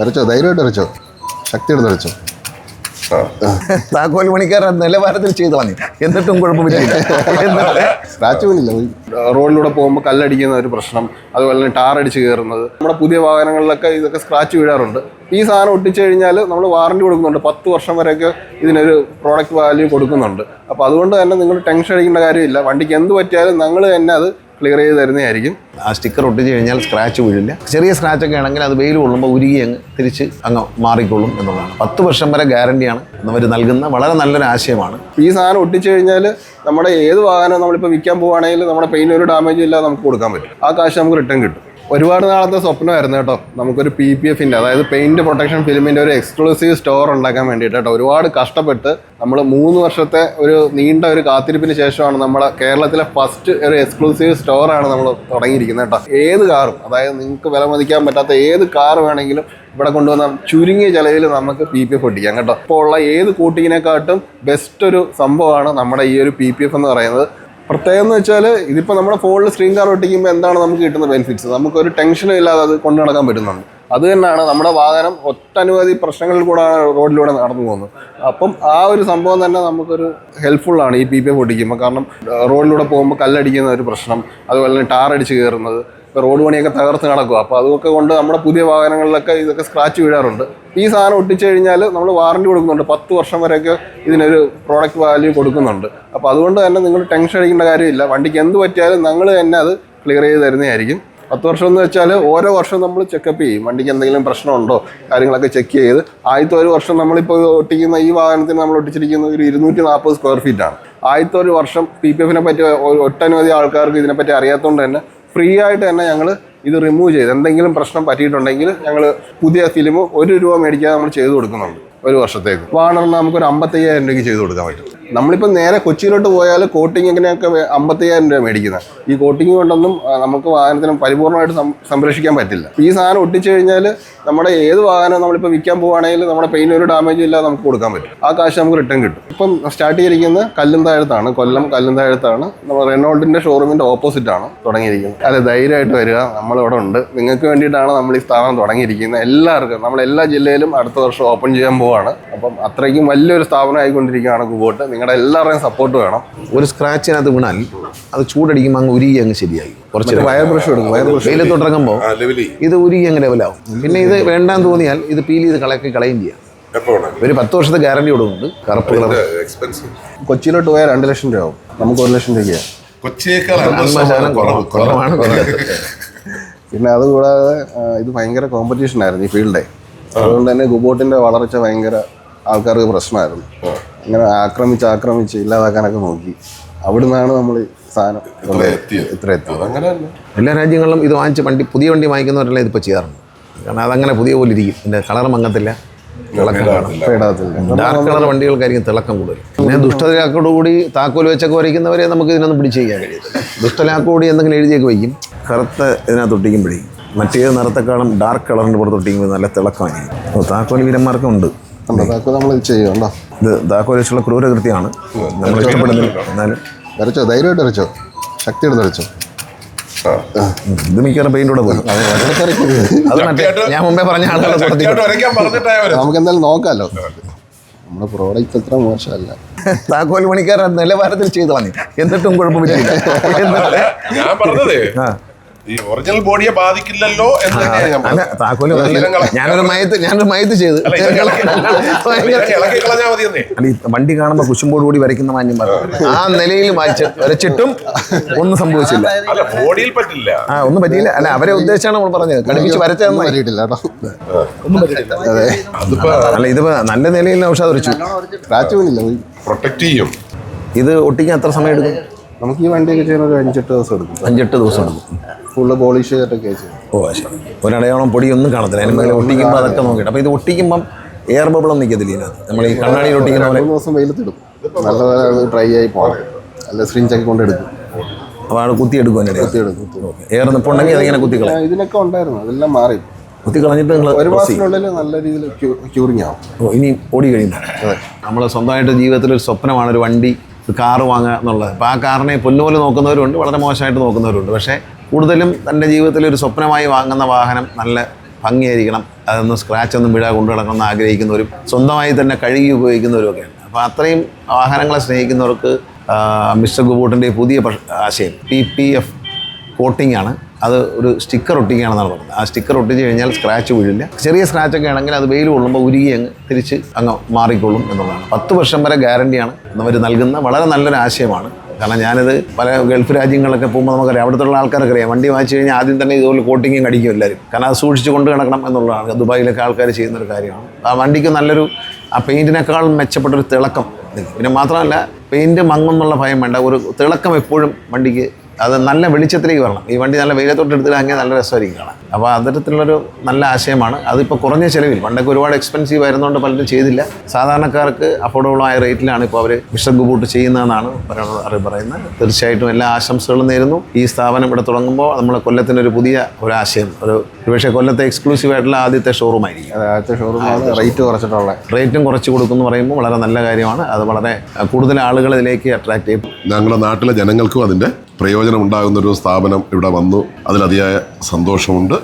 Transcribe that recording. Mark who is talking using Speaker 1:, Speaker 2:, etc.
Speaker 1: വരച്ചോ ധൈര്യമായിട്ട് വരച്ചോ. ശക്തിയോട് വരച്ചോ.
Speaker 2: താക്കോൽ പണിക്കാരൻ നിലവാരത്തിൽ ചെയ്തു വന്നി. എന്നിട്ടും കുഴപ്പമില്ല. എന്നിട്ട്
Speaker 1: സ്ക്രാച്ച് വീണില്ല റോഡിലൂടെ പോകുമ്പോൾ കല്ലടിക്കുന്ന ഒരു പ്രശ്നം അതുപോലെ തന്നെ ടാർ അടിച്ച് കയറുന്നത്. നമ്മുടെ പുതിയ വാഹനങ്ങളിലൊക്കെ ഇതൊക്കെ സ്ക്രാച്ച് വീഴാറുണ്ട്. ഈ സാധനം ഒട്ടിച്ചു കഴിഞ്ഞാൽ നമ്മൾ വാറണ്ടി കൊടുക്കുന്നുണ്ട്. പത്ത് വർഷം വരെയൊക്കെ ഇതിനൊരു പ്രോഡക്റ്റ് വാല്യൂ കൊടുക്കുന്നുണ്ട്. അപ്പോൾ അതുകൊണ്ട് തന്നെ നിങ്ങൾ ടെൻഷൻ അടിക്കേണ്ട കാര്യമില്ല. വണ്ടിക്ക് എന്ത് പറ്റിയാലും ഞങ്ങൾ തന്നെ അത് ക്ലിയർ ചെയ്ത് തരുന്നതായിരിക്കും.
Speaker 2: ആ സ്റ്റിക്കർ ഒട്ടിച്ച് കഴിഞ്ഞാൽ സ്ക്രാച്ച് വീഴില്ല. ചെറിയ സ്ക്രാച്ച് ഒക്കെ ആണെങ്കിൽ അത് വെയിൽ കൊള്ളുമ്പോൾ ഉരുകി അങ്ങ് തിരിച്ച് അങ്ങ് മാറിക്കൊള്ളും എന്നുള്ളതാണ്. പത്ത് വർഷം വരെ ഗ്യാരണ്ടിയാണ് അവർ നൽകുന്ന വളരെ നല്ലൊരു ആശയമാണ്.
Speaker 1: ഈ സാധനം ഒട്ടിച്ചു കഴിഞ്ഞാൽ നമ്മുടെ ഏത് വാഹനം നമ്മളിപ്പോൾ വിൽക്കാൻ പോവുകയാണെങ്കിൽ നമ്മുടെ പെയിൻ ഒരു ഡാമേജ് ഇല്ലാതെ നമുക്ക് കൊടുക്കാൻ പറ്റും. ആ കാശ് നമുക്ക് റിട്ടേൺ കിട്ടും. ഒരുപാട് നാളത്തെ സ്വപ്നമായിരുന്നു കേട്ടോ. നമുക്കൊരു പി പി എഫിന്റെ അതായത് പെയിന്റ് പ്രൊട്ടക്ഷൻ ഫിലിമിന്റെ ഒരു എക്സ്ക്ലൂസീവ് സ്റ്റോർ ഉണ്ടാക്കാൻ വേണ്ടിയിട്ട് കേട്ടോ. ഒരുപാട് കഷ്ടപ്പെട്ട് നമ്മൾ മൂന്ന് വർഷത്തെ ഒരു നീണ്ട ഒരു കാത്തിരിപ്പിന് ശേഷമാണ് നമ്മളെ കേരളത്തിലെ ഫസ്റ്റ് ഒരു എക്സ്ക്ലൂസീവ് സ്റ്റോറാണ് നമ്മൾ തുടങ്ങിയിരിക്കുന്നത് കേട്ടോ. ഏത് കാറും അതായത് നിങ്ങൾക്ക് വില മതിക്കാൻ പറ്റാത്ത ഏത് കാർ വേണമെങ്കിലും ഇവിടെ കൊണ്ടുവന്ന ചുരുങ്ങിയ ചിലവിൽ നമുക്ക് പി പി എഫ് ഒട്ടിക്കാം കേട്ടോ. ഇപ്പോൾ ഉള്ള ഏത് കൂട്ടിങ്ങിനെക്കാട്ടും ബെസ്റ്റ് ഒരു സംഭവമാണ് നമ്മുടെ ഈ ഒരു പി പി എഫ് എന്ന് പറയുന്നത്. പ്രത്യേകം എന്ന് വെച്ചാൽ ഇതിപ്പോൾ നമ്മുടെ ഫോണിൽ സ്ക്രീൻ കാർ ഒട്ടിക്കുമ്പോൾ എന്താണ് നമുക്ക് കിട്ടുന്ന ബെനിഫിറ്റ്സ് നമുക്കൊരു ടെൻഷനും ഇല്ലാതെ അത് കൊണ്ടു നടക്കാൻ പറ്റുന്നുണ്ട്. അത് തന്നെയാണ് നമ്മുടെ വാഹനം ഒട്ടനവധി പ്രശ്നങ്ങളിൽ കൂടെ റോഡിലൂടെ നടന്നു പോകുന്നത് അപ്പം ആ ഒരു സംഭവം തന്നെ നമുക്കൊരു ഹെൽപ്ഫുള്ളാണ് ഈ പി പി എഫ് ഒട്ടിക്കുമ്പോൾ കാരണം റോഡിലൂടെ പോകുമ്പോൾ കല്ലടിക്കുന്ന ഒരു പ്രശ്നം അതുപോലെ തന്നെ ടാർ അടിച്ച് കയറുന്നത് റോഡ് പണിയൊക്കെ തകർത്ത് കിടക്കുക. അപ്പോൾ അതൊക്കെ കൊണ്ട് നമ്മുടെ പുതിയ വാഹനങ്ങളിലൊക്കെ ഇതൊക്കെ സ്ക്രാച്ച് വീഴാറുണ്ട്. ഈ സാധനം ഒട്ടിച്ചു കഴിഞ്ഞാൽ നമ്മൾ വാറണ്ടി കൊടുക്കുന്നുണ്ട്. പത്ത് വർഷം വരെയൊക്കെ ഇതിനൊരു പ്രോഡക്റ്റ് വാല്യൂ കൊടുക്കുന്നുണ്ട്. അപ്പോൾ അതുകൊണ്ട് തന്നെ നിങ്ങൾ ടെൻഷൻ അടിക്കേണ്ട കാര്യമില്ല. വണ്ടിക്ക് എന്ത് പറ്റിയാലും ഞങ്ങൾ തന്നെ അത് ക്ലിയർ ചെയ്ത് തരുന്നതായിരിക്കും. പത്ത് വർഷം എന്ന് വെച്ചാൽ ഓരോ വർഷം നമ്മൾ ചെക്കപ്പ് ചെയ്യും. വണ്ടിക്ക് എന്തെങ്കിലും പ്രശ്നമുണ്ടോ കാര്യങ്ങളൊക്കെ ചെക്ക് ചെയ്ത് ആദ്യത്തെ ഒരു വർഷം നമ്മളിപ്പോൾ ഒട്ടിക്കുന്ന ഈ വാഹനത്തിന് നമ്മൾ ഒട്ടിച്ചിരിക്കുന്ന ഒരു ഇരുന്നൂറ്റി നാൽപ്പത് സ്ക്വയർ ഫീറ്റാണ് ആദ്യത്തെ ഒരു വർഷം പി പി എഫിനെ പറ്റി ഒട്ടനവധി ആൾക്കാർക്ക് ഇതിനെപ്പറ്റി അറിയാത്തതുകൊണ്ട് തന്നെ ഫ്രീ ആയിട്ട് തന്നെ ഞങ്ങൾ ഇത് റിമൂവ് ചെയ്ത്. എന്തെങ്കിലും പ്രശ്നം പറ്റിയിട്ടുണ്ടെങ്കിൽ ഞങ്ങൾ പുതിയ ഫിലിം ഒരു രൂപ മേടിക്കാതെ നമ്മൾ ചെയ്തു കൊടുക്കുന്നുണ്ട് ഒരു വർഷത്തേക്ക്. വാണറിന് നമുക്കൊരു അമ്പത്തയ്യായിരം രൂപയ്ക്ക് ചെയ്ത് കൊടുക്കാൻ പറ്റും. നമ്മളിപ്പോൾ നേരെ കൊച്ചിയിലോട്ട് പോയാൽ കോട്ടിങ്ങിനൊക്കെ അമ്പത്തയ്യായിരം രൂപ മേടിക്കുന്നത് ഈ കോട്ടിങ് കൊണ്ടൊന്നും നമുക്ക് വാഹനത്തിന് പരിപൂർണമായിട്ട് സംരക്ഷിക്കാൻ പറ്റില്ല. ഈ സാധനം ഒട്ടിച്ചു കഴിഞ്ഞാൽ നമ്മുടെ ഏത് വാഹനം നമ്മളിപ്പോൾ വിൽക്കാൻ പോവുകയാണെങ്കിൽ നമ്മുടെ പെയിൻ ഒരു ഡാമേജും ഇല്ലാതെ നമുക്ക് കൊടുക്കാൻ പറ്റും. ആ കാശ് നമുക്ക് റിട്ടേൺ കിട്ടും. ഇപ്പം സ്റ്റാർട്ട് ചെയ്തിരിക്കുന്നത് കല്ലും താഴത്താണ്. കൊല്ലം കല്ലും താഴത്താണ്. നമ്മൾ റെനോൾഡിന്റെ ഷോറൂമിന്റെ ഓപ്പോസിറ്റ് ആണ് തുടങ്ങിയിരിക്കുന്നത്. അല്ല ധൈര്യമായിട്ട് വരിക. നമ്മളിവിടെ ഉണ്ട്. നിങ്ങൾക്ക് വേണ്ടിയിട്ടാണ് നമ്മൾ ഈ സ്ഥാപനം തുടങ്ങിയിരിക്കുന്നത്. എല്ലാവർക്കും നമ്മൾ എല്ലാ ജില്ലയിലും അടുത്ത വർഷം ഓപ്പൺ ചെയ്യാൻ പോവാണ്. അപ്പം അത്രയ്ക്കും വലിയൊരു സ്ഥാപനം ആയിക്കൊണ്ടിരിക്കുകയാണ് കുബോട്ട് നിങ്ങളുടെ എല്ലാവരുടെയും സപ്പോർട്ട് വേണം.
Speaker 2: ഒരു സ്ക്രാച്ചിനകത്ത് വീണാൽ അത് ചൂടടിക്കുമ്പോൾ അങ്ങ് ഉരുകി അങ്ങ് ശരിയായി. കുറച്ച്
Speaker 1: വയർ ബ്രഷ് എടുക്കും വയർ ബ്രഷ്
Speaker 3: വെയിലത്ത് തുടങ്ങുമ്പോൾ
Speaker 2: ഇത് ഉരുകി അങ്ങ് ലെവലാവും പിന്നെ ഇത് വേണ്ടാന്ന് തോന്നിയാൽ ഇത് പീൽ ചെയ്ത് കളയൊക്കെ കളയും ചെയ്യാം. ഒരു പത്ത് വർഷത്തെ ഗ്യാരണ്ടി കൊടുക്കുന്നുണ്ട്. കറുപ്പ് കളർ
Speaker 3: എക്സ്പെൻസീവ്
Speaker 1: കൊച്ചിയിലോട്ട് പോയാൽ രണ്ട് ലക്ഷം രൂപ ആവും. നമുക്ക് ഒരു ലക്ഷം രൂപയാണ്
Speaker 2: കുറവാണ്.
Speaker 1: പിന്നെ അതുകൂടാതെ ഇത് ഭയങ്കര കോമ്പറ്റീഷൻ ആയിരുന്നു ഈ ഫീൽഡേ അതുകൊണ്ട് തന്നെ ഗുബോട്ടിന്റെ വളർച്ച ഭയങ്കര ആൾക്കാർക്ക് പ്രശ്നമായിരുന്നു. അങ്ങനെ ആക്രമിച്ച് ആക്രമിച്ച് ഇല്ലാതാക്കാനൊക്കെ നോക്കി. അവിടുന്നാണ് നമ്മൾ സാധനം. ഇത്ര എത്തിയത്.
Speaker 2: എല്ലാ രാജ്യങ്ങളിലും ഇത് വാങ്ങിച്ച് വണ്ടി പുതിയ വണ്ടി വാങ്ങിക്കുന്നവരെല്ലാം ഇതിപ്പോൾ ചെയ്യാറുണ്ട്. കാരണം അതങ്ങനെ പുതിയ പോലെ ഇരിക്കും. ഇതിന്റെ കളർ മങ്ങത്തില്ല. തിളക്കം ഡാർക്ക് കളർ വണ്ടികൾക്കായിരിക്കും തിളക്കം കൂടുതൽ. പിന്നെ ദുഷ്ടലാക്കോടുകൂടി താക്കോൽ വെച്ചൊക്കെ വരയ്ക്കുന്നവരെ നമുക്ക് ഇതിനൊന്നും പിടിച്ച് ചെയ്യാൻ കഴിയത്തില്ല. ദുഷ്ടലാക്കോടി എന്തെങ്കിലും എഴുതിയൊക്കെ വയ്ക്കും. കറുത്ത ഇതിനകത്ത് ഒട്ടിക്കുമ്പോഴേ മറ്റേത് നിറത്തെക്കാളും ഡാർക്ക് കളറിന്റെ പുറത്ത് ഒട്ടിക്കുമ്പോൾ നല്ല തിളക്കമായിരിക്കും. താക്കോൽ വീരന്മാർക്കും ഉണ്ട്.
Speaker 1: താക്കോൽ നമ്മൾ ചെയ്യും. ഉണ്ടോ?
Speaker 2: ഇത് താക്കോൽ വെച്ചുള്ള ക്രൂരകൃത്യമാണ്. നമ്മൾ ഇഷ്ടപ്പെടുന്നില്ല. എന്നാലും
Speaker 1: വരച്ചോ ധൈര്യമായിട്ട് വരച്ചോ. ശക്തിയോട് വരച്ചോ.
Speaker 2: ഇത് മിക്കവാറും പെയിന്റൂടെ പോയി. അത് മറ്റേ ഞാൻ മുമ്പേ പറഞ്ഞ
Speaker 1: നമുക്ക് എന്തായാലും നോക്കാമല്ലോ നമ്മുടെ പ്രോഡക്റ്റ് അത്ര മോശമല്ല.
Speaker 2: താക്കോൽ പണിക്കാരൻ നിലവാരത്തിൽ ചെയ്തു വന്നി എന്നിട്ടും കുഴപ്പമില്ല.
Speaker 3: ഞാൻ പറഞ്ഞതേ. ഈ ഒറിജിനൽ ബോഡിയെ ബാധിക്കില്ലല്ലോ എന്ന് ഞാൻ
Speaker 2: അല്ല
Speaker 3: പറഞ്ഞത്. താക്കോൽ
Speaker 2: ഞാനൊരു മയത്ത് ഞാനൊരു മയത്ത് ചെയ്ത്.
Speaker 3: കളഞ്ഞാൽ മതിയെന്നേ.
Speaker 2: അല്ല, ഈ വണ്ടി കാണുമ്പോൾ കുശുമ്പോട് കൂടി വരയ്ക്കുന്ന മാന്യം പറഞ്ഞു ആ നിലയിൽ വായിച്ച് വരച്ചിട്ടും ഒന്നും സംഭവിച്ചില്ല.
Speaker 3: അല്ല ബോഡിയിൽ പറ്റില്ല.
Speaker 2: ആ ഒന്നും പറ്റിയില്ല. അല്ല അവരെ ഉദ്ദേശിച്ചാണ് നമ്മൾ പറഞ്ഞത്. കടുപ്പിച്ച് വരച്ചതെന്ന്.
Speaker 1: പറ്റിയിട്ടില്ല കേട്ടോ. അതെ.
Speaker 2: അല്ല ഇത് നല്ല നിലയിൽ ഔഷധം വരച്ചു
Speaker 1: സ്ക്രാച്ച് വീണില്ല.
Speaker 3: പ്രൊട്ടക്ട് ചെയ്യും.
Speaker 2: ഇത് ഒട്ടിക്കാൻ എത്ര സമയം എടുക്കും?
Speaker 1: നമുക്ക് ഈ വണ്ടിയൊക്കെ ചെയ്യാൻ ഒരു അഞ്ചെട്ട് ദിവസം എടുക്കും.
Speaker 2: അഞ്ചെട്ട് ദിവസം എടുക്കും.
Speaker 1: ഫുള്ള് പോളിഷ് ചെയ്തിട്ടൊക്കെ
Speaker 2: ഓ ശരി. ഒരടയാളം പൊടിയൊന്നും കാണത്തില്ല. അതിന് മേലെ ഒട്ടിക്കുമ്പോൾ അതൊക്കെ നോക്കിയിട്ട്. അപ്പോൾ ഇത് ഒട്ടിക്കുമ്പം എയർ ബബിളും നിൽക്കത്തില്ല ഇതിനകത്ത്. നമ്മൾ ഈ കണ്ണാടി ഒട്ടിക്കുന്ന പോലെ
Speaker 1: മൂന്ന് ദിവസം വെയിലത്തിടും. നല്ല ഡ്രൈ ആയി പോകണം അല്ല സ്ക്രീൻചൊക്കെ കൊണ്ടെടുക്കും
Speaker 2: അപ്പോൾ ആൾ കുത്തി എടുക്കും അതിന്റെ
Speaker 1: കുത്തിയെടുക്കും
Speaker 2: എയർ നിപ്പുണ്ടെങ്കിൽ അതിങ്ങനെ കുത്തി കളയും.
Speaker 1: ഇതിനൊക്കെ ഉണ്ടായിരുന്നു. അതെല്ലാം മാറി.
Speaker 2: കുത്തി കളഞ്ഞിട്ട് നിങ്ങൾ
Speaker 1: ഒരു മാസത്തിനുള്ളിൽ നല്ല രീതിയിൽ ക്യൂറിങ് ആവും.
Speaker 2: ഓ, ഇനി ഓടി കഴിയുന്ന. നമ്മൾ സ്വന്തമായിട്ട് ജീവിതത്തിൽ ഒരു സ്വപ്നമാണ് ഒരു വണ്ടി കാറ് വാങ്ങുക എന്നുള്ളത്. അപ്പോൾ ആ കാറിനെ പൊന്നുപോലെ നോക്കുന്നവരുണ്ട് വളരെ മോശമായിട്ട് നോക്കുന്നവരുണ്ട്. പക്ഷേ കൂടുതലും തന്റെ ജീവിതത്തിൽ ഒരു സ്വപ്നമായി വാങ്ങുന്ന വാഹനം നല്ല ഭംഗിയായിരിക്കണം. അതൊന്നും സ്ക്രാച്ച് ഒന്നും വീഴാ കൊണ്ടു നടക്കണമെന്ന് ആഗ്രഹിക്കുന്നവരും സ്വന്തമായി തന്നെ കഴുകി ഉപയോഗിക്കുന്നവരുമൊക്കെയാണ് അപ്പോൾ അത്രയും വാഹനങ്ങളെ സ്നേഹിക്കുന്നവർക്ക് മിസ്റ്റർ ഗുബൂട്ടിന്റെ പുതിയ ആശയം പി പി എഫ് കോട്ടിംഗ് ആണ്. അത് ഒരു സ്റ്റിക്കർ ഒട്ടിക്കുകയാണെന്നാണ് പറയുന്നത് ആ സ്റ്റിക്കർ ഒട്ടിച്ച് കഴിഞ്ഞാൽ സ്ക്രാച്ച് വീഴില്ല. ചെറിയ സ്ക്രാച്ച് ഒക്കെ ആണെങ്കിൽ അത് വെയിൽ കൊള്ളുമ്പോൾ ഉരുകി അങ്ങ് തിരിച്ച് അങ്ങ് മാറിക്കൊള്ളും എന്നുള്ളതാണ്. പത്ത് വർഷം വരെ ഗ്യാരണ്ടിയാണ് അവർ നൽകുന്ന വളരെ നല്ലൊരു ആശയമാണ്. കാരണം ഞാനിത് പല ഗൾഫ് രാജ്യങ്ങളൊക്കെ പോകുമ്പോൾ നമുക്കറിയാം അവിടുത്തെ ആൾക്കാർക്ക് അറിയാം വണ്ടി വാങ്ങിച്ചു കഴിഞ്ഞാൽ ആദ്യം തന്നെ ഇതുപോലെ കോട്ടിങ്ങും കടിക്കും എല്ലാവരും കാരണം അത് സൂക്ഷിച്ചു കൊണ്ട് കിടക്കണം എന്നുള്ളതാണ്. ദുബായിലൊക്കെ ആൾക്കാർ ചെയ്യുന്ന ഒരു കാര്യമാണ് ആ വണ്ടിക്ക് നല്ലൊരു ആ പെയിന്റിനേക്കാൾ മെച്ചപ്പെട്ടൊരു തിളക്കം. പിന്നെ മാത്രമല്ല പെയിന്റ് മങ്ങുന്നുള്ള ഭയം വേണ്ട. ഒരു തിളക്കം എപ്പോഴും വണ്ടിക്ക് അത് നല്ല വെളിച്ചത്തിലേക്ക് വരണം. ഈ വണ്ടി നല്ല വെയിലത്തോട്ട് എടുത്തിട്ടാണെങ്കിൽ നല്ല രസമായിരിക്കും കാണാൻ. അപ്പോൾ അത്തരത്തിലുള്ളൊരു നല്ല ആശയമാണ്. അതിപ്പോൾ കുറഞ്ഞ ചിലവിൽ പണ്ടൊക്കെ ഒരുപാട് എക്സ്പെൻസീവ് ആയിരുന്നുകൊണ്ട് പലരും ചെയ്തില്ല. സാധാരണക്കാർക്ക് അഫോർഡബിൾ ആയ റേറ്റിലാണ് ഇപ്പോൾ അവർ മിസ്റ്റർ ബൂട്ട് ചെയ്യുന്നതെന്നാണ് പറയാനുള്ള അറിവ് പറയുന്നത്. തീർച്ചയായിട്ടും എല്ലാ ആശംസകളും നേരുന്നു. ഈ സ്ഥാപനം ഇവിടെ തുടങ്ങുമ്പോൾ നമ്മൾ കൊല്ലത്തിന്റെ ഒരു പുതിയ ഒരു ആശയം ഒരു പക്ഷേ കൊല്ലത്തെ എക്സ്ക്ലൂസീവ് ആയിട്ടുള്ള ആദ്യത്തെ ഷോറൂം ആയിരിക്കും.
Speaker 1: ആദ്യത്തെ ഷോറൂം റേറ്റ് കുറച്ചിട്ടുള്ള
Speaker 2: റേറ്റും കുറച്ച് കൊടുക്കുമെന്ന് പറയുമ്പോൾ വളരെ നല്ല കാര്യമാണ്. അത് വളരെ കൂടുതൽ ആളുകൾ ഇതിലേക്ക് അട്രാക്ട് ചെയ്യും.
Speaker 3: ഞങ്ങളുടെ നാട്ടിലെ ജനങ്ങൾക്കും അതിന്റെ പ്രയോജനം ഉണ്ടാകുന്ന ഒരു സ്ഥാപനം ഇവിടെ വന്നു. അതിലതിയായ സന്തോഷമുണ്ട്.